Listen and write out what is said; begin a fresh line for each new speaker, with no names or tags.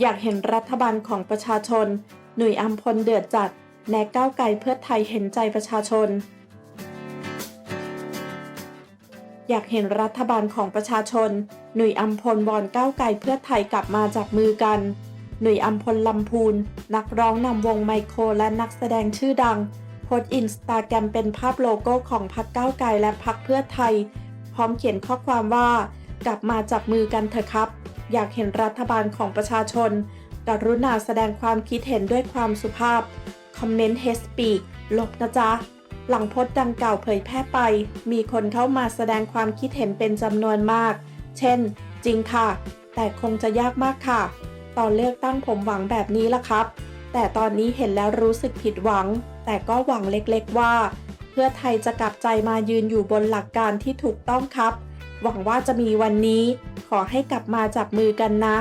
อยากเห็นรัฐบาลของประชาชน หนุ่ยอัมพลเดือดจัด แนก้าวไกลเพื่อไทยเห็นใจประชาชน อยากเห็นรัฐบาลของประชาชน หนุ่ยอัมพลวอนก้าวไกลเพื่อไทยกลับมาจับมือกัน หนุ่ยอัมพลลำพูน นักร้องนำวงไมโครและนักแสดงชื่อดังโพสต์อินสตาแกรมเป็นภาพโลโก้ของพรรคก้าวไกลและพรรคเพื่อไทย ร้อมเขียนข้อความว่า กลับมาจับมือกันเถอะครับ อยากเห็นรัฐบาลของประชาชน กรุณาแสดงความคิดเห็นด้วยความสุภาพ คอมเมนต์เฮสปีกลบนะจ๊ะ หลังโพสต์ดังกล่าวเผยแพร่ไป มีคนเข้ามาแสดงความคิดเห็นเป็นจำนวนมาก เช่น จริงค่ะ แต่คงจะยากมากค่ะ ตอนเลือกตั้งผมหวังแบบนี้ละครับ แต่ตอนนี้เห็นแล้วรู้สึกผิดหวัง แต่ก็หวังเล็กๆว่า พื่อไทยจะกลับใจมายืนอยู่บนหลักการที่ถูกต้องครับ หวังว่าจะมีวันนี้ ขอให้กลับมาจับมือกันนะ